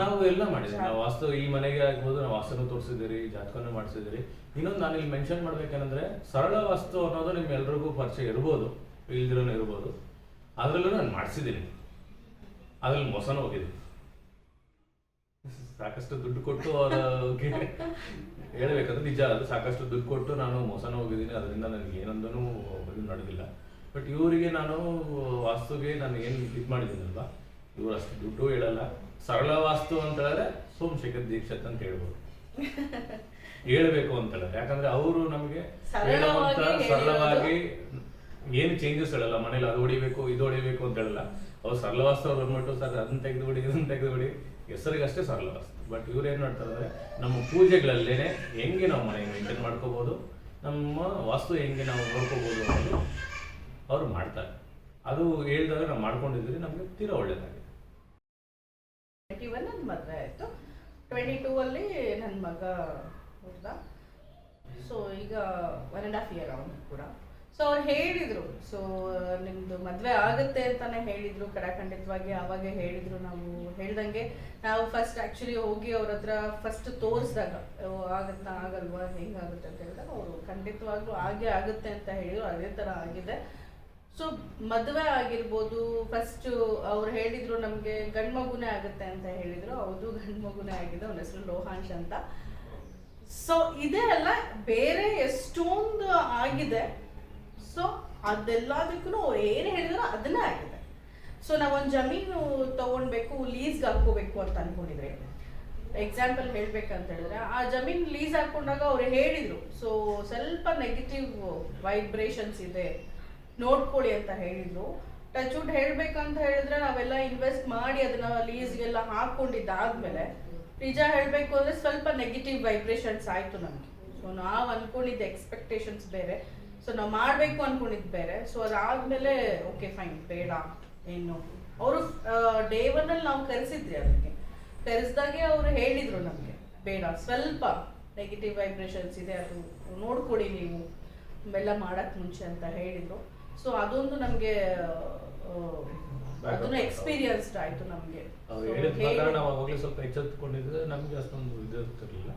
ನಾವು ಎಲ್ಲ ಮಾಡಿದ್ವಿ ನಾವು ವಾಸ್ತು ಈ ಮನೆಗೆ ಆಗ್ಬೋದು ನಾವು ವಾಸ್ತುನು ತೋರಿಸಿದಿರಿ ಜಾತಕನೂ ಮಾಡಿಸಿದಿರಿ ಇನ್ನೊಂದು ನಾನು ಇಲ್ಲಿ ಮೆನ್ಷನ್ ಮಾಡ್ಬೇಕೇನಂದ್ರೆ, ಸರಳ ವಾಸ್ತು ಅನ್ನೋದು ನಿಮ್ ಎಲ್ರಿಗೂ ಪರಿಚಯ ಇರ್ಬೋದು, ಇಲ್ದಿರೋನು ಇರ್ಬೋದು. ಅದ್ರಲ್ಲೂ ನಾನು ಮಾಡಿಸಿದ್ದೀನಿ. ಅದ್ರಲ್ಲಿ ಮೋಸನೂ ಹೋಗಿದೆ. ಸಾಕಷ್ಟು ದುಡ್ಡು ಕೊಟ್ಟು ಅವ್ರಿಗೆ ಹೇಳಬೇಕಂದ್ರೆ ನಿಜ ಅದು ಸಾಕಷ್ಟು ದುಡ್ಡು ಕೊಟ್ಟು ನಾನು ಮೋಸನ ಹೋಗಿದ್ದೀನಿ ಅದರಿಂದ ನನಗೆ ಏನೊಂದೂ ಇದು ನಡೆದಿಲ್ಲ. ಬಟ್ ಇವರಿಗೆ ನಾನು ವಾಸ್ತುಗೆ ನಾನು ಏನು ಇದು ಮಾಡಿದ್ದೀನಲ್ವಾ? ಇವರು ಅಷ್ಟು ದುಡ್ಡು ಹೇಳಲ್ಲ. ಸರಳ ವಾಸ್ತು ಅಂತ ಹೇಳಿದ್ರೆ ಸೋಮಶೇಖರ್ ದೀಕ್ಷತ್ ಅಂತ ಹೇಳ್ಬೋದು. ಹೇಳ್ಬೇಕು ಅಂತ ಹೇಳಿದ್ರೆ. ಯಾಕಂದ್ರೆ ಅವರು ನಮಗೆ ಹೇಳುವಂತ ಸರಳವಾಗಿ ಏನು ಚೇಂಜಸ್ ಹೇಳಲ್ಲ. ಮನೇಲಿ ಅದು ಹೊಡಿಬೇಕು ಇದು ಹೊಡಿಬೇಕು ಅಂತ ಹೇಳಲ್ಲ. ಅವ್ರು ಸರಳ ವಾಸ್ತು ಅವ್ರು ಬಂದ್ಬಿಟ್ಟು ಸರ್ ಅದನ್ನ ತೆಗೆದು ಬಿಡಿ ಇದನ್ನ ತೆಗೆದು ಬಿಡಿ. ಹೆಸರಿಗಷ್ಟೇ ಸರಳ ವಾಸ್ತು. ಬಟ್ ಇವ್ರು ಏನ್ ಮಾಡ್ತಾರೆ ಅಂದ್ರೆ ನಮ್ಮ ಪೂಜೆಗಳಲ್ಲೇನೆ ಹೆಂಗೆ ನಾವು ಮನೆ ಮೇಂಟೈನ್ ಮಾಡ್ಕೋಬಹುದು ನಮ್ಮ ವಾಸ್ತು ಹೆಂಗೆ ನಾವು ನೋಡ್ಕೋಬೋದು ಅನ್ನೋದು ಅವ್ರು ಮಾಡ್ತಾರೆ. ಅದು ಹೇಳಿದಾಗ ನಾವು ಮಾಡ್ಕೊಂಡಿದ್ರೆ ನಮಗೆ ತೀರಾ ಒಳ್ಳೇದಾಗಿದೆ. ಟ್ವೆಂಟಿ ಮದುವೆ ಆಯಿತು. ಟ್ವೆಂಟಿ ಟೂ ಅಲ್ಲಿ ನನ್ನ ಮಗ ಸೊ ಈಗ ಒನ್ ಆ್ಯಂಡ್ ಹಾಫ್ ಇಯರ್ ಅವನು ಕೂಡ. ಸೊ ಅವ್ರು ಹೇಳಿದರು. ಸೊ ನಿಮ್ಮದು ಮದುವೆ ಆಗುತ್ತೆ ಅಂತಾನೆ ಹೇಳಿದರು, ಕಡಾಖಂಡಿತವಾಗಿ ಆವಾಗ ಹೇಳಿದರು ನಾವು ಹೇಳ್ದಂಗೆ. ನಾವು ಫಸ್ಟ್ ಆ್ಯಕ್ಚುಲಿ ಹೋಗಿ ಅವ್ರ ಹತ್ರ ಫಸ್ಟ್ ತೋರಿಸಿದಾಗ ಆಗುತ್ತಾ, ಆಗಲ್ವಾ, ಹೆಂಗಾಗುತ್ತೆ ಅಂತ ಹೇಳಿದಾಗ ಅವರು ಖಂಡಿತವಾಗ್ಲೂ ಆಗೇ ಆಗುತ್ತೆ ಅಂತ ಹೇಳಿದ್ರು, ಅದೇ ಥರ ಆಗಿದೆ. ಸೊ ಮದುವೆ ಆಗಿರ್ಬೋದು ಫಸ್ಟ್ ಅವ್ರು ಹೇಳಿದ್ರು ನಮಗೆ ಗಂಡು ಮಗುನೇ ಆಗುತ್ತೆ ಅಂತ ಹೇಳಿದ್ರು, ಹೌದು ಗಂಡು ಮಗುನೇ ಆಗಿದೆ, ಅವನ ಹೆಸರು ಲೋಹಾಂಶ್ ಅಂತ. ಸೊ ಇದೇ ಅಲ್ಲ, ಬೇರೆ ಎಷ್ಟೊಂದು ಆಗಿದೆ. ಸೊ ಅದೆಲ್ಲದಕ್ಕೂ ಅವ್ರು ಏನು ಹೇಳಿದ್ರು ಅದನ್ನೇ ಆಗಿದೆ. ಸೊ ನಾವೊಂದು ಜಮೀನು ತಗೊಳ್ಬೇಕು ಲೀಸ್ಗೆ ಹಾಕೋಬೇಕು ಅಂತ ಅನ್ಕೊಂಡಿದ್ರೆ ಎಕ್ಸಾಂಪಲ್ ಹೇಳ್ಬೇಕಂತ ಹೇಳಿದ್ರೆ ಆ ಜಮೀನ್ ಲೀಸ್ ಹಾಕೊಂಡಾಗ ಅವ್ರು ಹೇಳಿದ್ರು, ಸೊ ಸ್ವಲ್ಪ ನೆಗೆಟಿವ್ ವೈಬ್ರೇಷನ್ಸ್ ಇದೆ, ನೋಡ್ಕೊಳ್ಳಿ ಅಂತ ಹೇಳಿದ್ರು. ಟಚ್ ವುಡ್ ಹೇಳ್ಬೇಕಂತ ಹೇಳಿದ್ರೆ ನಾವೆಲ್ಲ ಇನ್ವೆಸ್ಟ್ ಮಾಡಿ ಅದನ್ನ ಲೀಸ್ಗೆಲ್ಲ ಹಾಕೊಂಡಿದ್ದಾದ್ಮೇಲೆ ನಿಜ ಹೇಳಬೇಕು ಅಂದ್ರೆ ಸ್ವಲ್ಪ ನೆಗೆಟಿವ್ ವೈಬ್ರೇಷನ್ಸ್ ಆಯ್ತು ನಮಗೆ. ಸೊ ನಾವು ಅನ್ಕೊಂಡಿದ್ದ ಎಕ್ಸ್ಪೆಕ್ಟೇಷನ್ಸ್ ಬೇರೆ ಸೊ ನಾವು ಮಾಡಬೇಕು ಅನ್ಕೊಂಡಿದ್ದು ಬೇರೆ. ಸೊ ಅದಾದ್ಮೇಲೆ ಓಕೆ ಫೈನ್ ಬೇಡ ಏನು? ಅವರು ಡೇ ಒನ್ ಅಲ್ಲಿ ನಾವು ಕರೆಸಿದ್ವಿ ಅದಕ್ಕೆ. ಕರೆಸಿದಾಗೆ ಅವರು ಹೇಳಿದ್ರು ನಮಗೆ ಬೇಡ ಸ್ವಲ್ಪ ನೆಗೆಟಿವ್ ವೈಬ್ರೇಷನ್ಸ್ ಇದೆ ಅದು ನೋಡ್ಕೊಡಿ ನೀವು. ಎಲ್ಲ ಮಾಡಕ್ ಮುಂಚೆ ಅಂತ ಹೇಳಿದ್ರು. ಸೊ ಅದೊಂದು ನಮಗೆ ಅದನ್ನು ಎಕ್ಸ್ಪೀರಿಯನ್ಸ್ಡ್ ಆಯ್ತು ನಮಗೆ. ಸ್ವಲ್ಪ ಎಚ್ಚೆತ್ತುಕೊಂಡಿದ್ರೆ ನಮಗೆ ಅಷ್ಟೊಂದು ಇದು ಇರ್ತಿರ್ಲಿಲ್ಲ.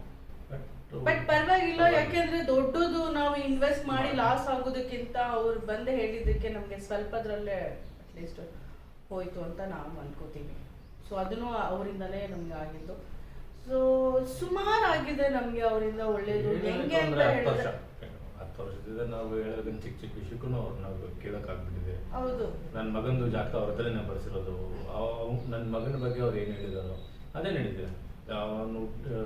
ಬಟ್ ಪರವಾಗಿಲ್ಲ ಯಾಕೆಂದ್ರೆ ದೊಡ್ಡದು ನಾವು ಇನ್ವೆಸ್ಟ್ ಮಾಡಿ ಲಾಸ್ ಆಗೋದಕ್ಕಿಂತ ಅವ್ರು ಬಂದು ಹೇಳಿದ್ದಕ್ಕೆ ನಮಗೆ ಸ್ವಲ್ಪದ್ರಲ್ಲೇ ಅಟ್ಲೀಸ್ಟ್ ಹೋಯ್ತು ಅಂತ ನಾವು ಅನ್ಕೋತೀವಿ. ಸೊ ಅದನ್ನು ಅವರಿಂದಲೇ ನಮ್ಗೆ ಆಗಿದ್ದು. ಸೊ ಸುಮಾರು ಆಗಿದೆ ನಮ್ಗೆ ಅವರಿಂದ ಒಳ್ಳೇದು. ಹೆಂಗೆ ಅಂತ ಹೇಳಿದ್ರೆ ಹತ್ತು ವರ್ಷದಿಂದ ನಾವು ಹೇಳೋದನ್ನ ಚಿಕ್ಕ ಚಿಕ್ಕ ವಿಷಯಕ್ಕೂ ಅವ್ರು ನಾವು ಕೇಳೋಕ್ಕಾಗ್ಬಿಟ್ಟಿದೆ ಹೌದು. ನನ್ನ ಮಗಂದು ಜಾತಕ ಅವ್ರ ಹತ್ರನೇ ಬರ್ಸಿರೋದು. ನನ್ನ ಮಗನ ಬಗ್ಗೆ ಅವ್ರು ಏನು ಹೇಳಿದಾರೋ ಅದೇ ನಡೀತಿದೆ. ಅವನು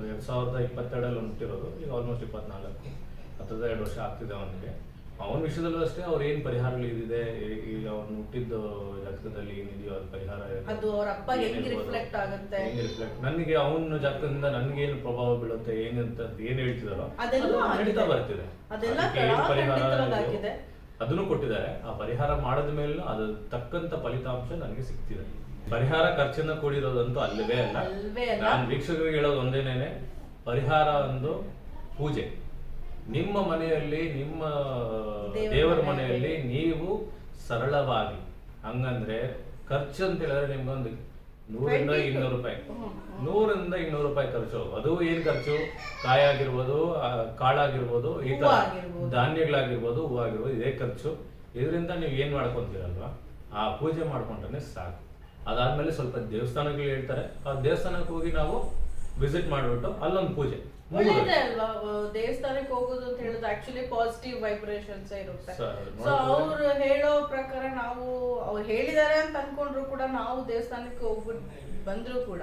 ಎರಡು ಸಾವಿರದ ಇಪ್ಪತ್ತೆರಡಲ್ಲಿ ಅವ್ನು ಹುಟ್ಟಿರೋದು ಈಗ ಆಲ್ಮೋಸ್ಟ್ ಇಪ್ಪತ್ನಾಲ್ಕು ಹತ್ತದ ಎರಡು ವರ್ಷ ಆಗ್ತಿದೆ ಅವನಿಗೆ. ಅವನ ವಿಷಯದಲ್ಲೂ ಅಷ್ಟೇ ಅವ್ರು ಏನು ಪರಿಹಾರಗಳು ಇದಿದೆ ಈಗ ಅವ್ನು ಹುಟ್ಟಿದ್ದು ಜಾತಕದಲ್ಲಿ ಏನಿದೆಯೋ ಅದು ಪರಿಹಾರ ಏನು- ಅದು ಅವ್ರ ಅಪ್ಪ ಹೆಂಗ್ ಏನಿರ್ಬೋದು, ಆಗುತ್ತೆ? ಹೆಂಗ್ reflect- ನನಗೆ ಅವನ ಜಾತಕದಿಂದ ನನಗೇನು ಪ್ರಭಾವ ಬೀಳುತ್ತೆ ಏನಂತ ಏನು ಹೇಳ್ತಿದಾರೋ ಅದೆಲ್ಲ ಅದು ನಡೀತಾ ಬರ್ತಿದೆ. ಪರಿಹಾರ ಆಗಿದೆ. ಅದನ್ನು ಕೊಟ್ಟಿದ್ದಾರೆ. ಆ ಪರಿಹಾರ ಮಾಡಿದ ಮೇಲೆ ಅದು ತಕ್ಕಂತ ಫಲಿತಾಂಶ ನನಗೆ ಸಿಗ್ತಿದೆ. ಪರಿಹಾರ ಖರ್ಚಿನ ಕೂಡಿರೋದಂತೂ ಅಲ್ಲವೇ ಅಲ್ಲ? ಅಲ್ವೇ ಅಲ್ಲ. ನಾನು ವೀಕ್ಷಕರಿಗೆ ಹೇಳೋದು ಒಂದೇನೇನೆ ಪರಿಹಾರ ಒಂದು ಪೂಜೆ. ನಿಮ್ಮ ಮನೆಯಲ್ಲಿ ನಿಮ್ಮ ದೇವರ ದೇವರ ಮನೆಯಲ್ಲಿ. ನೀವು ಸರಳವಾಗಿ ಹಂಗಂದ್ರೆ ಖರ್ಚು ಅಂತ ಹೇಳಿದ್ರೆ ನಿಮ್ಗೊಂದು ನೂರಿಂದ 20 ಇನ್ನೂರು ರೂಪಾಯಿ. ನೂರಿಂದ ಇನ್ನೂರು ರೂಪಾಯಿ ಖರ್ಚು. ಅದು ಏನ್ ಖರ್ಚು? ಕಾಯಿ ಆಗಿರ್ಬೋದು ಆ, ಕಾಳಾಗಿರ್ಬೋದು ಈ ತರ ಹೂವು ಆಗಿರ್ಬೋದು. ಧಾನ್ಯಗಳಾಗಿರ್ಬೋದು ಹೂವಾಗಿರ್ಬೋದು ಇದೇ ಖರ್ಚು. ಇದರಿಂದ ನೀವು ಏನ್ ಮಾಡ್ಕೊಂತೀರಲ್ವಾ? ಆ ಪೂಜೆ ಮಾಡ್ಕೊಂಡ್ರೆ ಸಾಕು. ಅದಾದ್ಮೇಲೆ ಸ್ವಲ್ಪ ದೇವಸ್ಥಾನಗಳು ಹೇಳ್ತಾರೆ. ಆ ದೇವಸ್ಥಾನಕ್ಕೆ ಹೋಗಿ ನಾವು ವಿಸಿಟ್ ಮಾಡ್ಬಿಟ್ಟು ಅಲ್ಲೊಂದು ಪೂಜೆ. ಒಳ್ಳೇದೇ ಅಲ್ವಾ? ದೇವಸ್ಥಾನಕ್ಕೆ ಹೋಗೋದು ಅಂತ ಹೇಳಿದ್ರೆ ಆಕ್ಚುಲಿ ಪಾಸಿಟಿವ್ ವೈಬ್ರೇಷನ್ಸ್ ಇರುತ್ತೆ. ಸೊ. ಅವ್ರು ಹೇಳೋ ಪ್ರಕಾರ ನಾವು ಅವ್ರು ಹೇಳಿದ್ದಾರೆ ಅಂತ ಅನ್ಕೊಂಡ್ರು ಕೂಡ ನಾವು ದೇವಸ್ಥಾನಕ್ಕೆ ಹೋಗ್ಬಿಟ್ಟು ಬಂದ್ರು ಕೂಡ.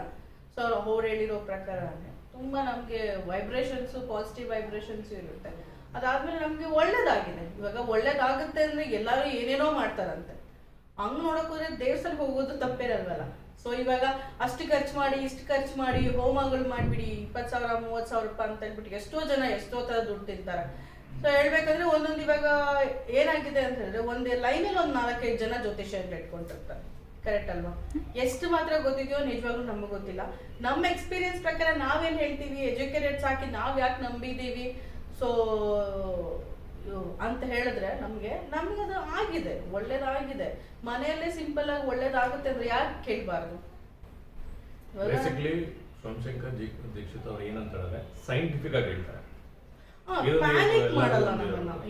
ಸೊ ಅವ್ರು ಹೇಳಿರೋ ಪ್ರಕಾರನೇ. ತುಂಬಾ ನಮ್ಗೆ ವೈಬ್ರೇಷನ್ಸ್ ಪಾಸಿಟಿವ್ ವೈಬ್ರೇಷನ್ಸ್ ಇರುತ್ತೆ. ಅದಾದ್ಮೇಲೆ ನಮ್ಗೆ ಒಳ್ಳೇದಾಗಿದೆ. ಇವಾಗ ಒಳ್ಳೇದಾಗುತ್ತೆ ಅಂದ್ರೆ ಎಲ್ಲರೂ ಏನೇನೋ ಮಾಡ್ತಾರಂತೆ. ಹಂಗ್ ನೋಡಕ್ ದೇವಸ್ಥಾನಕ್ಕೆ ಹೋಗೋದು ತಪ್ಪೇರಲ್ವಲ್ಲ ಸೊ ಇವಾಗ ಅಷ್ಟು ಖರ್ಚು ಮಾಡಿ, ಇಷ್ಟು ಖರ್ಚು ಮಾಡಿ ಹೋಮಗಳು ಮಾಡ್ಬಿಡಿ, ಇಪ್ಪತ್ತು ಸಾವಿರ, ಮೂವತ್ತು ಸಾವಿರ ರೂಪಾಯಿ ಅಂತ ಹೇಳ್ಬಿಟ್ಟು ಎಷ್ಟೋ ಜನ ಎಷ್ಟೋ ತರ ದುಡ್ಡು ತಿಂತಾರೆ. ಸೊ ಹೇಳ್ಬೇಕಂದ್ರೆ ಒಂದೊಂದು ಇವಾಗ ಏನಾಗಿದೆ ಅಂತ ಹೇಳಿದ್ರೆ ಒಂದೇ ಲೈನಲ್ಲಿ ಒಂದು ನಾಲ್ಕೈದು ಜನ ಜ್ಯೋತಿಷ್ಯ ಇಟ್ಕೊಂಡಿರ್ತಾರೆ ಕರೆಕ್ಟ್ ಅಲ್ವಾ? ಎಷ್ಟು ಮಾತ್ರ ಗೊತ್ತಿದೆಯೋ ನಿಜವಾಗ್ಲೂ ನಮಗೆ ಗೊತ್ತಿಲ್ಲ. ನಮ್ಮ ಎಕ್ಸ್ಪೀರಿಯನ್ಸ್ ಪ್ರಕಾರ ನಾವೇನು ಹೇಳ್ತೀವಿ? ಎಜುಕೇಟೆಡ್ಸ್ ಹಾಕಿ ನಾವು ಯಾಕೆ ನಂಬಿದ್ದೀವಿ ಸೊ ಅಂತ ಹೇಳಿದ್ರೆ ನಮ್ಗೆ ನಮ್ಗೆ ಅದು ಆಗಿದೆ ಒಳ್ಳೇದಾಗಿದೆ. ಮನೆಯಲ್ಲೇ ಸಿಂಪಲ್ ಆಗಿ ಒಳ್ಳೇದಾಗುತ್ತೆ ಅಂದ್ರೆ ಯಾಕೆ ಕೇಳಬಾರ್ದು? ಬೇಸಿಕ್ಲಿ ಸೋಮಶೇಖರ್ ದೀಕ್ಷಿತ್ ಅವ್ರು ಏನಂತ ಹೇಳಿದ್ರೆ ಸೈಂಟಿಫಿಕ್ ಆಗಿ ಹೇಳ್ತಾರೆ.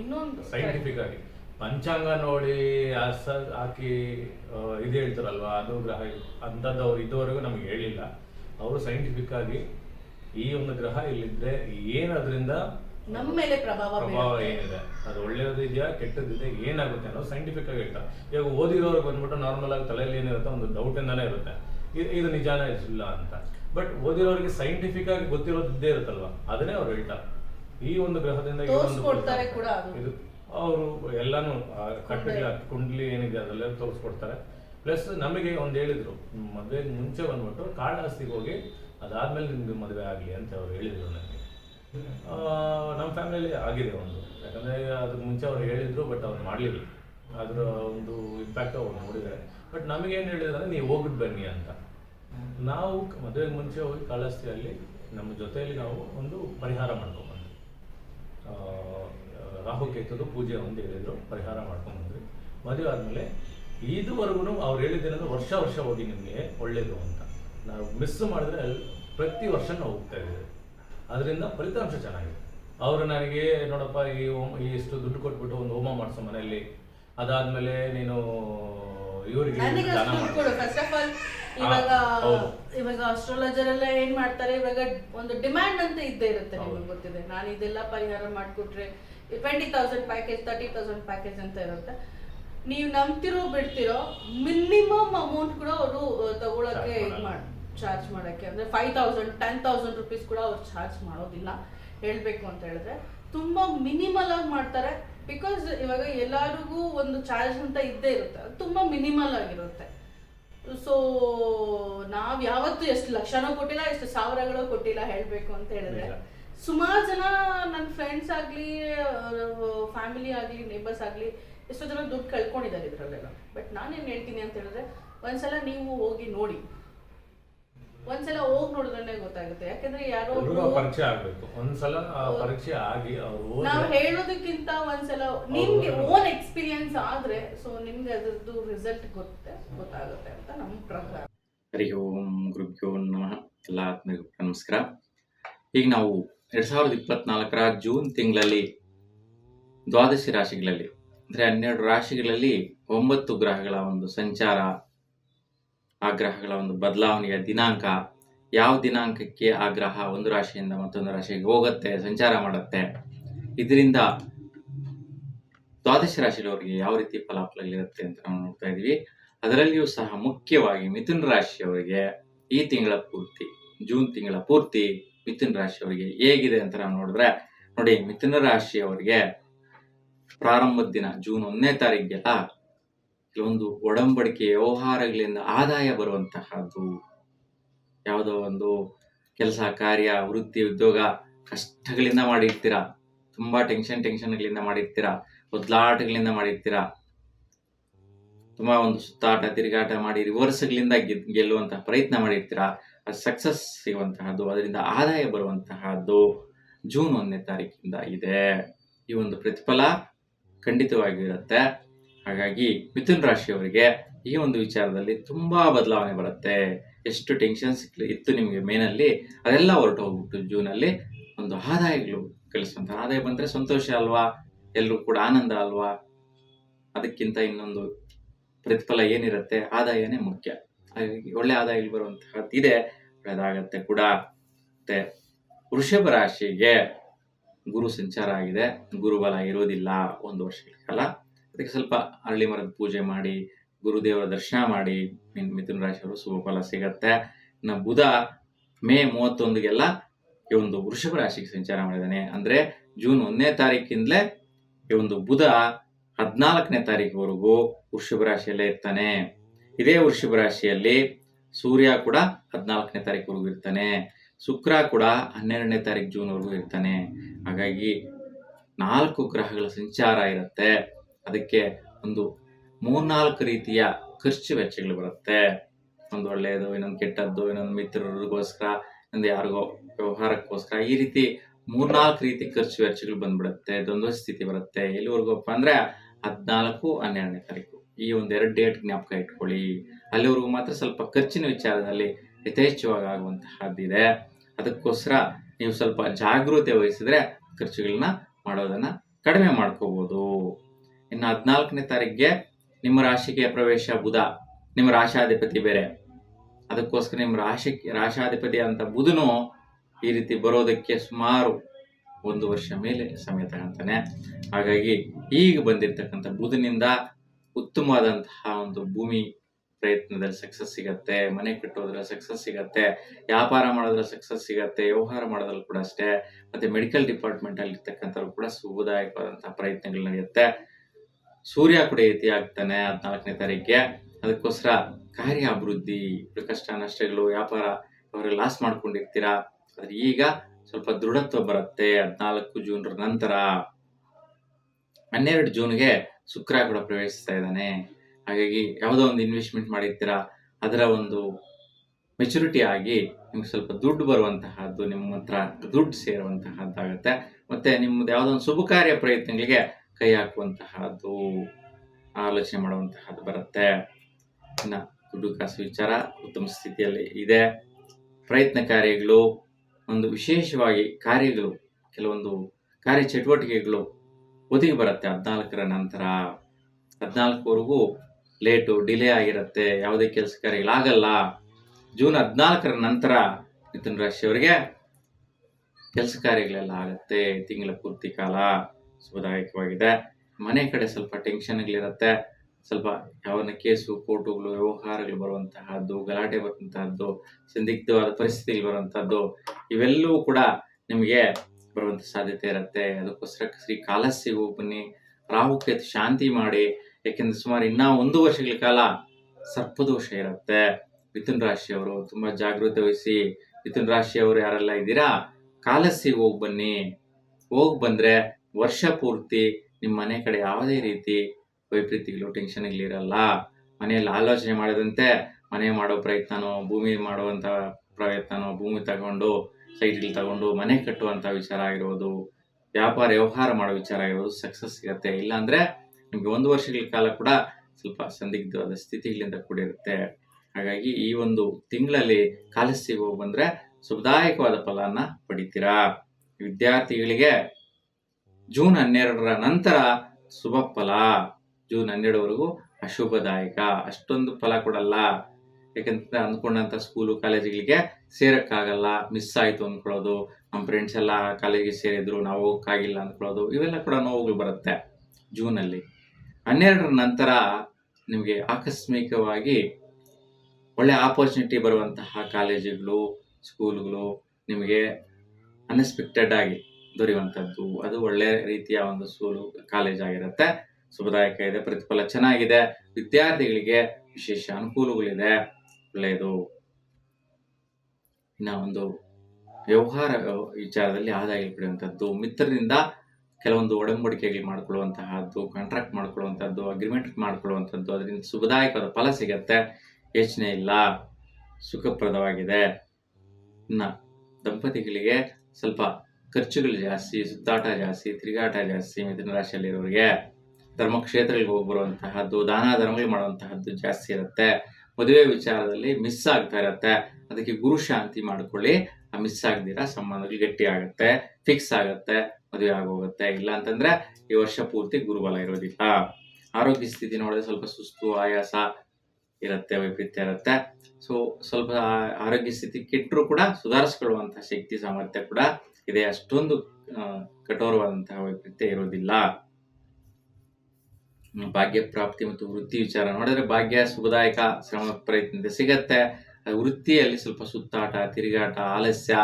ಇನ್ನೊಂದು ಸೈಂಟಿಫಿಕ್ ಆಗಿ. ಪಂಚಾಂಗ ನೋಡಿ ಅಸ ಹಾಕಿ ಇದು ಹೇಳ್ತಾರಲ್ವಾ ಅದು ಗ್ರಹ ಅಂಥದ್ದು ಅವ್ರು ಇದುವರೆಗೂ ನಮ್ಗೆ ಹೇಳಿಲ್ಲ. ಅವರು ಸೈಂಟಿಫಿಕ್ ಆಗಿ ಈ ಒಂದು ಗ್ರಹ ಇಲ್ಲಿದ್ರೆ ಏನದ್ರಿಂದ ಅದರಿಂದ ನಮ್ಮ ಮೇಲೆ ಪ್ರಭಾವ ಪ್ರಭಾವ. ಏನಿದೆ? ಅದು ಒಳ್ಳೇದಿದೆಯಾ ಕೆಟ್ಟದಿದೆ ಏನಾಗುತ್ತೆ ಅನ್ನೋದು ಸೈಂಟಿಫಿಕ್ ಆಗಿ ಹೇಳ್ತಾರೆ. ಇವಾಗ ಓದಿರೋರಿಗೆ ಬಂದ್ಬಿಟ್ಟು ನಾರ್ಮಲ್ ಆಗಿ ತಲೆಯಲ್ಲಿ ಏನಿರುತ್ತೆ ಒಂದು ಡೌಟ್ ಇಂದಾನೆ ಇರುತ್ತೆ. ಇದು ನಿಜಾನ ಇಲ್ಲ ಅಂತ. ಬಟ್ ಓದಿರೋರಿಗೆ ಸೈಂಟಿಫಿಕ್ ಆಗಿ ಗೊತ್ತಿರೋದಿದ್ದೇ ಇರುತ್ತಲ್ವಾ? ಅದನ್ನೇ ಅವ್ರು ಹೇಳ್ತಾರೆ. ಈ ಒಂದು ಗ್ರಹದಿಂದ. ಇದು ಅವರು ಎಲ್ಲಾನು ಕಟ್ಟಡಿ ಕುಂಡ್ಲಿ ಏನಿದೆ ಅದೆಲ್ಲ ತೋರಿಸ್ಕೊಡ್ತಾರೆ. ಪ್ಲಸ್ ನಮಗೆ ಒಂದು ಹೇಳಿದ್ರು ಮದುವೆ ಮುಂಚೆ ಬಂದ್ಬಿಟ್ಟು ಕಾಳಹಸ್ತಿಗೆ ಹೋಗಿ ಅದಾದ್ಮೇಲೆ ನಿಮ್ಗೆ ಮದುವೆ ಆಗಲಿ ಅಂತ ಅವ್ರು ಹೇಳಿದ್ರು ನನಗೆ. ನಮ್ಮ ಫ್ಯಾಮಿಲಿಯಲ್ಲಿ ಆಗಿದೆ ಒಂದು. ಯಾಕಂದರೆ ಅದಕ್ಕೆ ಮುಂಚೆ ಅವ್ರು ಹೇಳಿದ್ರು ಬಟ್ ಅವ್ರು ಮಾಡಲಿಲ್ಲ. ಅದರ ಒಂದು ಇಂಪ್ಯಾಕ್ಟ್ ಅವ್ರು ನೋಡಿದ್ದಾರೆ. ಬಟ್ ನಮಗೇನು ಹೇಳಿದ್ರೆ ನೀವು ಹೋಗ್ಬಿಟ್ಟು ಬನ್ನಿ ಅಂತ. ನಾವು ಮದುವೆಗೆ ಮುಂಚೆ ಹೋಗಿ ಕಾಳಹಸ್ತಿಯಲ್ಲಿ ನಮ್ಮ ಜೊತೆಯಲ್ಲಿ ನಾವು ಒಂದು ಪರಿಹಾರ ಮಾಡ್ಕೊಂಡ್ಬಂದ್ವಿ. ಆ, ರಾಹುಕೇತುದು ಪೂಜೆ ಒಂದು ಹೇಳಿದ್ರು ಪರಿಹಾರ ಮಾಡ್ಕೊಂಡ್ಬಂದ್ವಿ. ಮದುವೆ ಆದಮೇಲೆ ಇದುವರೆಗೂ ಅವ್ರು ಹೇಳಿದ್ದೇನೆಂದ್ರೆ ವರ್ಷ ವರ್ಷ ಹೋಗಿ ನಿಮಗೆ ಒಳ್ಳೇದು ಅಂತ. ನಾವು ಮಿಸ್ ಮಾಡಿದ್ರೆ ಪ್ರತಿ ವರ್ಷ ಹೋಗ್ತಾ ಇದ್ದೀವಿ. ಅದರಿಂದ ಫಲಿತಾಂಶ ಚೆನ್ನಾಗಿದೆ. ಅವರು ನನಗೆ ನೋಡಪ್ಪ ಈ ಹೋಮ ಈ ಇಷ್ಟು ದುಡ್ಡು ಕೊಟ್ಬಿಟ್ಟು ಒಂದು ಹೋಮ ಮಾಡಿಸೋ ಮನೆಯಲ್ಲಿ. ಅದಾದ್ಮೇಲೆ ನೀನು ಇವರಿಗೆ ದಾನ ಮಾಡು. ಫಸ್ಟ್ ಆಫ್ ಆಲ್ ಇವಾಗ ಹೌದು. ಇವಾಗ ಅಸ್ಟ್ರಾಲಜರ್ ಎಲ್ಲ ಏನ್ ಮಾಡ್ತಾರೆ? ಇವಾಗ ಒಂದು ಡಿಮ್ಯಾಂಡ್ ಅಂತ ಇದ್ದೇ ಇರುತ್ತೆ ನಿಮಗೆ ಗೊತ್ತಿದೆ. ನಾನು ಇದೆಲ್ಲ ಪರಿಹಾರ ಮಾಡ್ಕೊಟ್ರೆ twenty thousand package thirty thousand package ಅಂತ ಇರುತ್ತೆ. ನೀವು ನಂಬ್ತಿರೋ ಬಿಡ್ತಿರೋ ಮಿನಿಮಮ್ ಅಮೌಂಟ್ ಕೂಡ ಅವರು ತಗೊಳಕ್ಕೆ ಇದು ಮಾಡ್ತಾರೆ ಮಾಡಿ. ಚಾರ್ಜ್ ಮಾಡೋಕ್ಕೆ. ಅಂದರೆ five thousand ten thousand rupees ಕೂಡ ಅವ್ರು ಚಾರ್ಜ್ ಮಾಡೋದಿಲ್ಲ. ಹೇಳಬೇಕು ಅಂತ ಹೇಳಿದ್ರೆ ತುಂಬ ಮಿನಿಮಲ್ ಆಗಿ ಮಾಡ್ತಾರೆ. ಬಿಕಾಸ್ ಇವಾಗ ಎಲ್ಲರಿಗೂ ಒಂದು ಚಾರ್ಜ್ ಅಂತ ಇದ್ದೇ ಇರುತ್ತೆ. ಅದು ತುಂಬ ಮಿನಿಮಲ್ ಆಗಿರುತ್ತೆ. ಸೊ ನಾವು ಯಾವತ್ತೂ ಎಷ್ಟು ಲಕ್ಷನೂ ಕೊಟ್ಟಿಲ್ಲ ಎಷ್ಟು ಸಾವಿರಗಳು ಕೊಟ್ಟಿಲ್ಲ ಹೇಳಬೇಕು ಅಂತ ಹೇಳಿದ್ರೆ. ಸುಮಾರು ಜನ ನನ್ನ ಫ್ರೆಂಡ್ಸ್ ಆಗಲಿ ಫ್ಯಾಮಿಲಿ ಆಗಲಿ ನೇಬರ್ಸ್ ಆಗಲಿ ಎಷ್ಟೋ ಜನ ದುಡ್ಡು ಕಳ್ಕೊಂಡಿದ್ದಾರೆ ಇದ್ರಲ್ಲೆಲ್ಲ. ಬಟ್ ನಾನೇನು ಹೇಳ್ತೀನಿ ಅಂತ ಹೇಳಿದ್ರೆ ಒಂದ್ಸಲ ನೀವು ಹೋಗಿ ನೋಡಿ. ಒಂದ್ಸಲ ಹೋಗಿ ನೋಡಿದ್ರೆ ಗೊತ್ತಾಗುತ್ತೆ. ಯಾಕಂದ್ರೆ ಯಾರೋ ಪರೀಕ್ಷೆ ಆಗ್ಬೇಕು. ಒಂದ್ಸಲ ಆ ಪರೀಕ್ಷೆ ಆಗಿ ಅವ್ರು ನಾವು ಹೇಳೋದಕ್ಕಿಂತ ಒಂದ್ಸಲ ನಿಮ್ಗೆ ಓನ್ ಎಕ್ಸ್ಪೀರಿಯನ್ಸ್ ಆದ್ರೆ ಸೊ ನಿಮ್ಗೆ ಅದ್ರದ್ದು ರಿಸಲ್ಟ್ ಗೊತ್ತೆ ಗೊತ್ತಾಗುತ್ತೆ ಅಂತ ನಮ್ಮ ಪ್ರಕಾರ. ಹರಿ ಓಂ ಗುರುಭ್ಯೋ ನಮಃ. ಎಲ್ಲ ಆತ್ಮರಿಗೂ ನಮಸ್ಕಾರ. ಈಗ ನಾವು ಎರಡ್ ಸಾವಿರದ ಇಪ್ಪತ್ನಾಲ್ಕರ ಜೂನ್ ತಿಂಗಳಲ್ಲಿ ದ್ವಾದಶಿ ರಾಶಿಗಳಲ್ಲಿ ಅಂದ್ರೆ ಹನ್ನೆರಡು ರಾಶಿಗಳಲ್ಲಿ ಒಂಬತ್ತು ಗ್ರಹಗಳ ಒಂದು ಸಂಚಾರ ಆ ಗ್ರಹಗಳ ಒಂದು ಬದಲಾವಣೆಯ ದಿನಾಂಕ. ಯಾವ ದಿನಾಂಕಕ್ಕೆ ಆ ಗ್ರಹ ಒಂದು ರಾಶಿಯಿಂದ ಮತ್ತೊಂದು ರಾಶಿಗೆ ಹೋಗುತ್ತೆ, ಸಂಚಾರ ಮಾಡುತ್ತೆ. ಇದರಿಂದ ದ್ವಾದಶ ರಾಶಿಯವರಿಗೆ ಯಾವ ರೀತಿ ಫಲಾಫಲಗಳಿರುತ್ತೆ ಅಂತ ನಾವು ನೋಡ್ತಾ ಇದೀವಿ. ಅದರಲ್ಲಿಯೂ ಸಹ ಮುಖ್ಯವಾಗಿ ಮಿಥುನ್ ರಾಶಿಯವರಿಗೆ ಈ ತಿಂಗಳ ಪೂರ್ತಿ, ಜೂನ್ ತಿಂಗಳ ಪೂರ್ತಿ ಮಿಥುನ್ ರಾಶಿಯವರಿಗೆ ಹೇಗಿದೆ ಅಂತ ನಾವು ನೋಡಿದ್ರೆ, ನೋಡಿ ಮಿಥುನ ರಾಶಿಯವರಿಗೆ ಪ್ರಾರಂಭದ ದಿನ ಜೂನ್ ಒಂದನೇ ತಾರೀಕಿಗೆಲ್ಲ ಕೆಲವೊಂದು ಒಡಂಬಡಿಕೆ, ವ್ಯವಹಾರಗಳಿಂದ ಆದಾಯ ಬರುವಂತಹದ್ದು. ಯಾವುದೋ ಒಂದು ಕೆಲಸ, ಕಾರ್ಯ, ವೃತ್ತಿ, ಉದ್ಯೋಗ ಕಷ್ಟಗಳಿಂದ ಮಾಡಿರ್ತೀರಾ? ತುಂಬಾ ಟೆನ್ಷನ್, ಟೆನ್ಷನ್ಗಳಿಂದ ಮಾಡಿರ್ತೀರಾ? ಒದ್ಲಾಟಗಳಿಂದ ಮಾಡಿರ್ತೀರಾ? ತುಂಬಾ ಒಂದು ಸುತ್ತಾಟ, ತಿರುಗಾಟ ಮಾಡಿ, ರಿವರ್ಸ್ಗಳಿಂದ ಗೆಲ್ಲುವಂತಹ ಪ್ರಯತ್ನ ಮಾಡಿರ್ತೀರಾ? ಅದು ಸಕ್ಸಸ್ ಸಿಗುವಂತಹದ್ದು, ಅದರಿಂದ ಆದಾಯ ಬರುವಂತಹದ್ದು ಜೂನ್ ಒಂದನೇ ತಾರೀಕಿಂದ ಇದೆ. ಈ ಒಂದು ಪ್ರತಿಫಲ ಖಂಡಿತವಾಗಿರುತ್ತೆ. ಹಾಗಾಗಿ ಮಿಥುನ್ ರಾಶಿಯವರಿಗೆ ಈ ಒಂದು ವಿಚಾರದಲ್ಲಿ ತುಂಬಾ ಬದಲಾವಣೆ ಬರುತ್ತೆ. ಎಷ್ಟು ಟೆನ್ಷನ್ಸ್ ಇತ್ತು ನಿಮಗೆ ಮೇನಲ್ಲಿ ಅದೆಲ್ಲ ಹೊರಟು ಹೋಗ್ಬಿಟ್ಟು ಜೂನಲ್ಲಿ ಒಂದು ಆದಾಯಗಳು ಗಳಿಸುವಂತ ಆದಾಯ ಬಂದ್ರೆ ಸಂತೋಷ ಅಲ್ವಾ? ಎಲ್ಲರೂ ಕೂಡ ಆನಂದ ಅಲ್ವಾ? ಅದಕ್ಕಿಂತ ಇನ್ನೊಂದು ಪ್ರತಿಫಲ ಏನಿರುತ್ತೆ? ಆದಾಯನೇ ಮುಖ್ಯ. ಹಾಗಾಗಿ ಒಳ್ಳೆ ಆದಾಯ ಬರುವಂತಹದ್ದಿದೆ ಒಳ್ಳೆದಾಗತ್ತೆ ಕೂಡ. ಮತ್ತೆ ವೃಷಭ ರಾಶಿಗೆ ಗುರು ಸಂಚಾರ ಆಗಿದೆ. ಗುರುಬಲ ಇರೋದಿಲ್ಲ ಒಂದು ವರ್ಷಗಳ ಕಾಲ ಅದಕ್ಕೆ ಸ್ವಲ್ಪ ಅರಳಿ ಮರದ ಪೂಜೆ ಮಾಡಿ, ಗುರುದೇವರ ದರ್ಶನ ಮಾಡಿ ಮಿಥುನ ರಾಶಿಯವರು ಶುಭ ಫಲ ಸಿಗತ್ತೆ. ಇನ್ನು ಬುಧ ಮೇ ಮೂವತ್ತೊಂದಿಗೆಲ್ಲ ಈ ಒಂದು ವೃಷಭ ರಾಶಿಗೆ ಸಂಚಾರ ಮಾಡಿದ್ದಾನೆ ಅಂದ್ರೆ ಜೂನ್ ಒಂದನೇ ತಾರೀಕಿಂದಲೇ ಈ ಒಂದು ಬುಧ ಹದಿನಾಲ್ಕನೇ ತಾರೀಕುವರೆಗೂ ವೃಷಭ ರಾಶಿಯಲ್ಲೇ ಇರ್ತಾನೆ. ಇದೇ ವೃಷಭ ರಾಶಿಯಲ್ಲಿ ಸೂರ್ಯ ಕೂಡ ಹದಿನಾಲ್ಕನೇ ತಾರೀಕುವರೆಗೂ ಇರ್ತಾನೆ. ಶುಕ್ರ ಕೂಡ ಹನ್ನೆರಡನೇ ತಾರೀಕು ಜೂನ್ವರೆಗೂ ಇರ್ತಾನೆ. ಹಾಗಾಗಿ ನಾಲ್ಕು ಗ್ರಹಗಳ ಸಂಚಾರ ಇರುತ್ತೆ. ಅದಕ್ಕೆ ಒಂದು ಮೂರ್ನಾಲ್ಕು ರೀತಿಯ ಖರ್ಚು ವೆಚ್ಚಗಳು ಬರುತ್ತೆ. ಒಂದು ಒಳ್ಳೆಯದು, ಇನ್ನೊಂದು ಕೆಟ್ಟದ್ದು, ಇನ್ನೊಂದು ಮಿತ್ರರಿಗೋಸ್ಕರ, ಇನ್ನೊಂದು ಯಾರಿಗೋ ವ್ಯವಹಾರಕ್ಕೋಸ್ಕರ ಈ ರೀತಿ ಮೂರ್ನಾಲ್ಕು ರೀತಿ ಖರ್ಚು ವೆಚ್ಚಗಳು ಬಂದ್ಬಿಡುತ್ತೆ. ದ್ವಂದ್ವ ಸ್ಥಿತಿ ಬರುತ್ತೆ. ಎಲ್ಲಿವರೆಗಪ್ಪ ಅಂದ್ರೆ ಹದಿನಾಲ್ಕು, ಹನ್ನೆರಡನೇ ತಾರೀಕು. ಈ ಒಂದ್ ಎರಡು ಡೇಟ್ ಜ್ಞಾಪಕ ಇಟ್ಕೊಳ್ಳಿ. ಅಲ್ಲಿವರೆಗೂ ಮಾತ್ರ ಸ್ವಲ್ಪ ಖರ್ಚಿನ ವಿಚಾರದಲ್ಲಿ ಯಥೇಚ್ಛವಾಗಿ ಆಗುವಂತಹದ್ದಿದೆ ಅದಕ್ಕೋಸ್ಕರ ನೀವು ಸ್ವಲ್ಪ ಜಾಗೃತೆ ವಹಿಸಿದ್ರೆ ಖರ್ಚುಗಳನ್ನ ಮಾಡೋದನ್ನ ಕಡಿಮೆ ಮಾಡ್ಕೋಬಹುದು ಇನ್ನು ಹದಿನಾಲ್ಕನೇ ತಾರೀಕಿಗೆ ನಿಮ್ಮ ರಾಶಿಗೆ ಪ್ರವೇಶ ಬುಧ, ನಿಮ್ಮ ರಾಶಾಧಿಪತಿ ಬೇರೆ. ಅದಕ್ಕೋಸ್ಕರ ನಿಮ್ಮ ರಾಶಿ, ರಾಶಾಧಿಪತಿ ಅಂತ ಬುಧನು ಈ ರೀತಿ ಬರೋದಕ್ಕೆ ಸುಮಾರು ಒಂದು ವರ್ಷ ಮೇಲೆ ಸಮಯ ತಗೊಂತಾನೆ. ಹಾಗಾಗಿ ಈಗ ಬಂದಿರತಕ್ಕಂಥ ಬುಧನಿಂದ ಉತ್ತಮವಾದಂತಹ ಒಂದು ಭೂಮಿ ಪ್ರಯತ್ನದಲ್ಲಿ ಸಕ್ಸಸ್ ಸಿಗತ್ತೆ, ಮನೆ ಕಟ್ಟೋದ್ರಲ್ಲಿ ಸಕ್ಸಸ್ ಸಿಗತ್ತೆ, ವ್ಯಾಪಾರ ಮಾಡೋದ್ರಲ್ಲಿ ಸಕ್ಸಸ್ ಸಿಗತ್ತೆ, ವ್ಯವಹಾರ ಮಾಡೋದ್ರಲ್ಲಿ ಕೂಡ ಅಷ್ಟೇ, ಮತ್ತೆ ಮೆಡಿಕಲ್ ಡಿಪಾರ್ಟ್ಮೆಂಟ್ ಅಲ್ಲಿ ಇರ್ತಕ್ಕಂಥವ್ರು ಕೂಡ ಶುಭದಾಯಕವಾದಂತಹ ಪ್ರಯತ್ನಗಳು ನಡೆಯುತ್ತೆ. ಸೂರ್ಯ ಕೂಡ ಯತಿ ಆಗ್ತಾನೆ ಹದಿನಾಲ್ಕನೇ ತಾರೀಕಿಗೆ ಅದಕ್ಕೋಸ್ಕರ ಕಾರ್ಯ ಅಭಿವೃದ್ಧಿ ಕಷ್ಟ ನಷ್ಟಗಳು, ವ್ಯಾಪಾರ ಅವರ ಲಾಸ್ ಮಾಡ್ಕೊಂಡಿರ್ತೀರಾ? ಆದ್ರೆ ಈಗ ಸ್ವಲ್ಪ ದೃಢತ್ವ ಬರುತ್ತೆ ಹದಿನಾಲ್ಕು ಜೂನ್ ನಂತರ. ಹನ್ನೆರಡು ಜೂನ್ಗೆ ಶುಕ್ರ ಕೂಡ ಪ್ರವೇಶಿಸ್ತಾ ಇದ್ದಾನೆ. ಹಾಗಾಗಿ ಯಾವುದೋ ಒಂದು ಇನ್ವೆಸ್ಟ್ಮೆಂಟ್ ಮಾಡಿರ್ತೀರಾ? ಅದರ ಒಂದು ಮೆಚುರಿಟಿ ಆಗಿ ನಿಮ್ಗೆ ಸ್ವಲ್ಪ ದುಡ್ಡು ಬರುವಂತಹದ್ದು, ನಿಮ್ಮ ಹತ್ರ ದುಡ್ಡು ಸೇರುವಂತಹದ್ದಾಗುತ್ತೆ. ಮತ್ತೆ ನಿಮ್ಮದು ಯಾವುದೋ ಒಂದು ಶುಭ ಕಾರ್ಯ ಪ್ರಯತ್ನಗಳಿಗೆ ಕೈ ಹಾಕುವಂತಹದ್ದು ಆಲೋಚನೆ ಮಾಡುವಂತಹದ್ದು ಬರುತ್ತೆ. ಇನ್ನು ದುಡ್ಡು ಕಾಸು ವಿಚಾರ ಉತ್ತಮ ಸ್ಥಿತಿಯಲ್ಲಿ ಇದೆ. ಪ್ರಯತ್ನ ಕಾರ್ಯಗಳು, ಒಂದು ವಿಶೇಷವಾಗಿ ಕಾರ್ಯಗಳು, ಕೆಲವೊಂದು ಕಾರ್ಯ ಚಟುವಟಿಕೆಗಳು ಒದಗಿ ಬರುತ್ತೆ ಹದಿನಾಲ್ಕರ ನಂತರ. ಹದಿನಾಲ್ಕುವರೆಗೂ ಲೇಟು, ಡಿಲೇ ಆಗಿರುತ್ತೆ. ಯಾವುದೇ ಕೆಲಸ ಕಾರ್ಯಗಳಾಗಲ್ಲ. ಜೂನ್ ಹದಿನಾಲ್ಕರ ನಂತರ ಮಿಥುನ ರಾಶಿಯವರಿಗೆ ಕೆಲಸ ಕಾರ್ಯಗಳೆಲ್ಲ ಆಗುತ್ತೆ. ತಿಂಗಳ ಪೂರ್ತಿ ಕಾಲ. ಶುಭದಾಯಕವಾಗಿದೆ ಮನೆ ಕಡೆ ಸ್ವಲ್ಪ ಟೆನ್ಷನ್ಗಳಿರುತ್ತೆ ಸ್ವಲ್ಪ ಯಾವನ್ನ ಕೇಸು, ಕೋರ್ಟುಗಳು, ವ್ಯವಹಾರಗಳು ಬರುವಂತಹದ್ದು, ಗಲಾಟೆ ಬರುವಂತಹದ್ದು, ಸಂದಿಗ್ಧವಾದ ಪರಿಸ್ಥಿತಿಗಳು ಬರುವಂತಹದ್ದು, ಇವೆಲ್ಲವೂ ಕೂಡ ನಿಮಗೆ ಬರುವಂತ ಸಾಧ್ಯತೆ ಇರುತ್ತೆ. ಅದಕ್ಕೋಸ್ಕರ ಶ್ರೀ ಕಾಲಸ್ಸಿಗೆ ಬನ್ನಿ. ರಾಹುಕ್ಕೆ ಶಾಂತಿ ಮಾಡಿ. ಯಾಕೆಂದ್ರೆ ಸುಮಾರು ಇನ್ನೂ ಒಂದು ವರ್ಷಗಳ ಕಾಲ ಸರ್ಪದೋಷ ಇರುತ್ತೆ. ಮಿಥುನ್ ರಾಶಿಯವರು ತುಂಬಾ ಜಾಗೃತಿ ವಹಿಸಿ. ಮಿಥುನ್ ರಾಶಿಯವರು ಯಾರೆಲ್ಲ ಇದ್ದೀರಾ? ಕಾಲಸ್ಸಿಗೆ ಹೋಗಿ ಬನ್ನಿ. ಹೋಗಿ ಬಂದ್ರೆ ವರ್ಷ ಪೂರ್ತಿ ನಿಮ್ಮ ಮನೆ ಕಡೆ ಯಾವುದೇ ರೀತಿ ವೈಪರೀತಿಗಳು ಟೆನ್ಷನ್ಗಳಿರಲ್ಲ ಮನೆಯಲ್ಲಿ ಆಲೋಚನೆ ಮಾಡಿದಂತೆ ಮನೆ ಮಾಡೋ ಪ್ರಯತ್ನನೋ, ಭೂಮಿ ಮಾಡುವಂಥ ಪ್ರಯತ್ನನೋ, ಭೂಮಿ ತಗೊಂಡು ಸೈಟ್ಗಳು ತಗೊಂಡು ಮನೆ ಕಟ್ಟುವಂಥ ವಿಚಾರ ಆಗಿರ್ಬೋದು, ವ್ಯಾಪಾರ, ವ್ಯವಹಾರ ಮಾಡೋ ವಿಚಾರ ಆಗಿರ್ಬೋದು ಸಕ್ಸಸ್ ಸಿಗತ್ತೆ. ಇಲ್ಲಾಂದರೆ ನಿಮಗೆ ಒಂದು ವರ್ಷಗಳ ಕಾಲ ಕೂಡ ಸ್ವಲ್ಪ ಸಂದಿಗ್ಧವಾದ ಸ್ಥಿತಿಗಳಿಂದ ಕೂಡಿರುತ್ತೆ. ಹಾಗಾಗಿ ಈ ಒಂದು ತಿಂಗಳಲ್ಲಿ ಕಾಲಸ್ಥಿಗೆ ಹೋಗಿ ಬಂದರೆ ಸುಖದಾಯಕವಾದ ಫಲನ ಪಡಿತೀರಾ? ವಿದ್ಯಾರ್ಥಿಗಳಿಗೆ ಜೂನ್ ಹನ್ನೆರಡರ ನಂತರ ಶುಭ ಫಲ. ಜೂನ್ ಹನ್ನೆರಡವರೆಗೂ ಅಶುಭದಾಯಕ. ಅಷ್ಟೊಂದು ಫಲ ಕೊಡಲ್ಲ. ಯಾಕಂತ ಅಂದ್ಕೊಂಡಂಥ ಸ್ಕೂಲು ಕಾಲೇಜುಗಳಿಗೆ ಸೇರೋಕ್ಕಾಗಲ್ಲ. ಮಿಸ್ ಆಯಿತು ಅಂದ್ಕೊಳ್ಳೋದು ನಮ್ಮ ಫ್ರೆಂಡ್ಸ್ ಎಲ್ಲ ಕಾಲೇಜಿಗೆ ಸೇರಿದ್ರು, ನಾವು ಹೋಗೋಕ್ಕಾಗಿಲ್ಲ ಅಂದ್ಕೊಳ್ಳೋದು ಇವೆಲ್ಲ ಕೂಡ ನೋವುಗಳು ಬರುತ್ತೆ ಜೂನಲ್ಲಿ ಹನ್ನೆರಡರ ನಂತರ ನಿಮಗೆ ಆಕಸ್ಮಿಕವಾಗಿ ಒಳ್ಳೆ ಆಪರ್ಚುನಿಟಿ ಬರುವಂತಹ ಕಾಲೇಜುಗಳು ಸ್ಕೂಲ್ಗಳು ನಿಮಗೆ ಅನ್ಎಕ್ಸ್ಪೆಕ್ಟೆಡ್ ಆಗಿ ದೊರೆಯುವಂಥದ್ದು ಅದು ಒಳ್ಳೆ ರೀತಿಯ ಒಂದು ಸ್ಕೂಲು ಕಾಲೇಜ್ ಆಗಿರುತ್ತೆ. ಶುಭದಾಯಕ ಇದೆ, ಪ್ರತಿಫಲ ಚೆನ್ನಾಗಿದೆ. ವಿದ್ಯಾರ್ಥಿಗಳಿಗೆ ವಿಶೇಷ ಅನುಕೂಲಗಳಿದೆ. ಒಳ್ಳೆಯದು. ಇನ್ನ ಒಂದು ವ್ಯವಹಾರ ವಿಚಾರದಲ್ಲಿ ಆದಾಯ ಪಡೆಯುವಂಥದ್ದು. ಮಿತ್ರರಿಂದ ಕೆಲವೊಂದು ಒಡಂಬಡಿಕೆಗಳು ಮಾಡ್ಕೊಳ್ಳುವಂತಹದ್ದು ಕಾಂಟ್ರಾಕ್ಟ್ ಮಾಡ್ಕೊಳ್ಳುವಂಥದ್ದು ಅಗ್ರಿಮೆಂಟ್ ಮಾಡ್ಕೊಳ್ಳುವಂಥದ್ದು. ಅದರಿಂದ ಶುಭದಾಯಕವಾದ ಫಲ ಸಿಗತ್ತೆ. ಯೋಚನೆ ಇಲ್ಲ. ಸುಖಪ್ರದವಾಗಿದೆ. ಇನ್ನ ದಂಪತಿಗಳಿಗೆ ಸ್ವಲ್ಪ ಖರ್ಚುಗಳು ಜಾಸ್ತಿ, ಸುತ್ತಾಟ ಜಾಸ್ತಿ, ತಿರುಗಾಟ ಜಾಸ್ತಿ ಮಿಥುನ ರಾಶಿಯಲ್ಲಿರೋರಿಗೆ ಧರ್ಮಕ್ಷೇತ್ರಗಳಿಗೆ ಹೋಗಿ ಬರುವಂತಹದ್ದು, ದಾನ ಧರ್ಮಗಳು ಮಾಡುವಂತಹದ್ದು ಜಾಸ್ತಿ ಇರುತ್ತೆ. ಮದುವೆ ವಿಚಾರದಲ್ಲಿ ಮಿಸ್ ಆಗ್ತಾ ಇರತ್ತೆ. ಅದಕ್ಕೆ ಗುರು ಶಾಂತಿ ಮಾಡ್ಕೊಳ್ಳಿ. ಆ ಮಿಸ್ ಆಗದಿರ ಸಂಬಂಧಗಳು ಗಟ್ಟಿ ಆಗುತ್ತೆ ಫಿಕ್ಸ್ ಆಗುತ್ತೆ, ಮದುವೆ ಆಗೋಗುತ್ತೆ. ಇಲ್ಲ ಅಂತಂದ್ರೆ ಈ ವರ್ಷ ಪೂರ್ತಿ ಗುರುಬಲ ಇರೋದಿಲ್ಲ. ಆರೋಗ್ಯ ಸ್ಥಿತಿ ನೋಡಿದ್ರೆ ಸ್ವಲ್ಪ ಸುಸ್ತು, ಆಯಾಸ ಇರುತ್ತೆ, ವೈಪರೀತ್ಯ ಇರುತ್ತೆ. ಸೊ ಸ್ವಲ್ಪ ಆರೋಗ್ಯ ಸ್ಥಿತಿ ಕೆಟ್ಟರು ಕೂಡ ಸುಧಾರಿಸ್ಕೊಳ್ಳುವಂತಹ ಶಕ್ತಿ, ಸಾಮರ್ಥ್ಯ ಕೂಡ ಇದೆ. ಅಷ್ಟೊಂದು ಕಠೋರವಾದಂತಹ ವೈಪರೀತ್ಯ ಇರೋದಿಲ್ಲ. ಭಾಗ್ಯ ಪ್ರಾಪ್ತಿ ಮತ್ತು ವೃತ್ತಿ ವಿಚಾರ ನೋಡಿದ್ರೆ ಭಾಗ್ಯ ಸುಖದಾಯಕ ಶ್ರಮ ಪ್ರಯತ್ನದಿಂದ ಸಿಗತ್ತೆ. ವೃತ್ತಿಯಲ್ಲಿ ಸ್ವಲ್ಪ ಸುತ್ತಾಟ, ತಿರುಗಾಟ, ಆಲಸ್ಯ,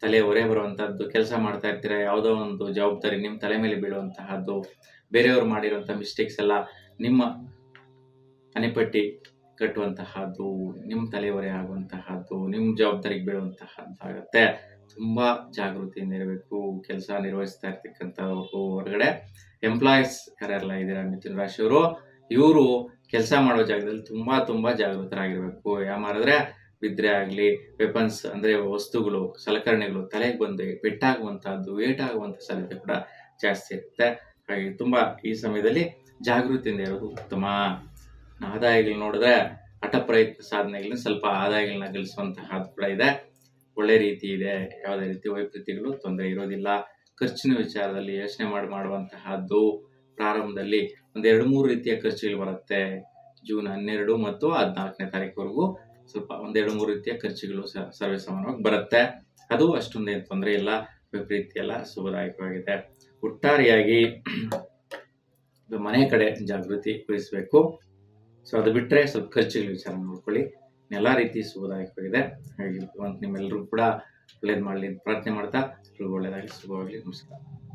ತಲೆ ಹೊರೆ ಬರುವಂತಹದ್ದು, ಕೆಲಸ ಮಾಡ್ತಾ ಇರ್ತೀರ, ಯಾವುದೋ ಒಂದು ಜವಾಬ್ದಾರಿ ನಿಮ್ಮ ತಲೆ ಮೇಲೆ ಬೀಳುವಂತಹದ್ದು, ಬೇರೆಯವರು ಮಾಡಿರುವಂತಹ ಮಿಸ್ಟೇಕ್ಸ್ ಎಲ್ಲ ನಿಮ್ಮ ಹಣೆಪಟ್ಟಿ ಕಟ್ಟುವಂತಹದ್ದು, ನಿಮ್ಮ ತಲೆ ಹೊರೆ ಆಗುವಂತಹದ್ದು, ನಿಮ್ಮ ಜವಾಬ್ದಾರಿಗೆ ಬೀಳುವಂತಹದ್ದಾಗತ್ತೆ. ತುಂಬಾ ಜಾಗೃತಿಯಿಂದ ಇರಬೇಕು, ಕೆಲಸ ನಿರ್ವಹಿಸ್ತಾ ಇರ್ತಕ್ಕಂಥವ್ರು ಹೊರಗಡೆ. ಎಂಪ್ಲಾಯೀಸ್ ಯಾರೆಲ್ಲ ಇದ್ದೀರಾ, ಮಿಥುನ್ ರಾಶಿಯವರು ಇವರು ಕೆಲಸ ಮಾಡೋ ಜಾಗದಲ್ಲಿ ತುಂಬಾ ತುಂಬಾ ಜಾಗೃತರಾಗಿರ್ಬೇಕು. ಯಾಮಾರಿದ್ರೆ ಬಿದ್ರೆ ಆಗಲಿ ವೆಪನ್ಸ್ ಅಂದರೆ ವಸ್ತುಗಳು, ಸಲಕರಣೆಗಳು ತಲೆಗೆ ಬಂದು ವೇಟ್ ಏಟಾಗುವಂಥ ಸಾಧ್ಯತೆ ಕೂಡ ಜಾಸ್ತಿ ಇರುತ್ತೆ. ಹಾಗೆ ತುಂಬ ಈ ಸಮಯದಲ್ಲಿ ಜಾಗೃತಿಯಿಂದ ಇರೋದು ಉತ್ತಮ. ಆದಾಯಗಳು ನೋಡಿದ್ರೆ ಹಠ ಪ್ರಯತ್ನ ಸಾಧನೆಗಳನ್ನ ಸ್ವಲ್ಪ ಆದಾಯಗಳನ್ನ ಗಳಿಸುವಂತಹದ್ದು ಕೂಡ ಇದೆ. ಒಳ್ಳೆ ರೀತಿ ಇದೆ, ಯಾವುದೇ ರೀತಿ ವೈಪರೀತ್ಯಗಳು ತೊಂದರೆ ಇರೋದಿಲ್ಲ. ಖರ್ಚಿನ ವಿಚಾರದಲ್ಲಿ ಯೋಚನೆ ಮಾಡಿ, ಮಾಡುವಂತಹದ್ದು ಪ್ರಾರಂಭದಲ್ಲಿ ಒಂದೆರಡು ಮೂರು ರೀತಿಯ ಖರ್ಚುಗಳು ಬರುತ್ತೆ. ಜೂನ್ ಹನ್ನೆರಡು ಮತ್ತು ಹದಿನಾಲ್ಕನೇ ತಾರೀಕುವರೆಗೂ ಸ್ವಲ್ಪ ಒಂದೆರಡು ಮೂರು ರೀತಿಯ ಖರ್ಚುಗಳು ಸರ್ವೇ ಸಾಮಾನ್ಯವಾಗಿ ಬರುತ್ತೆ. ಅದು ಅಷ್ಟೊಂದೇನು ತೊಂದರೆ ಇಲ್ಲ, ವಿಪರೀತಿ ಎಲ್ಲ ಶುಭದಾಯಕವಾಗಿದೆ. ಒಟ್ಟಾರೆಯಾಗಿ ಮನೆ ಕಡೆ ಜಾಗೃತಿ ವಹಿಸಬೇಕು. ಸೊ ಅದು ಬಿಟ್ಟರೆ ಸ್ವಲ್ಪ ಖರ್ಚುಗಳ ವಿಚಾರ ನೋಡ್ಕೊಳ್ಳಿ. ಎಲ್ಲ ರೀತಿ ಶುಭದಾಯಕವಾಗಿದೆ. ಹಾಗೆ ನಿಮ್ಮೆಲ್ಲರೂ ಕೂಡ ಒಳ್ಳೇದು ಮಾಡಲಿ ಪ್ರಾರ್ಥನೆ ಮಾಡ್ತಾ ಒಳ್ಳೆಯದಾಗಲಿ ಶುಭವಾಗಲಿ ನಮಸ್ಕಾರ.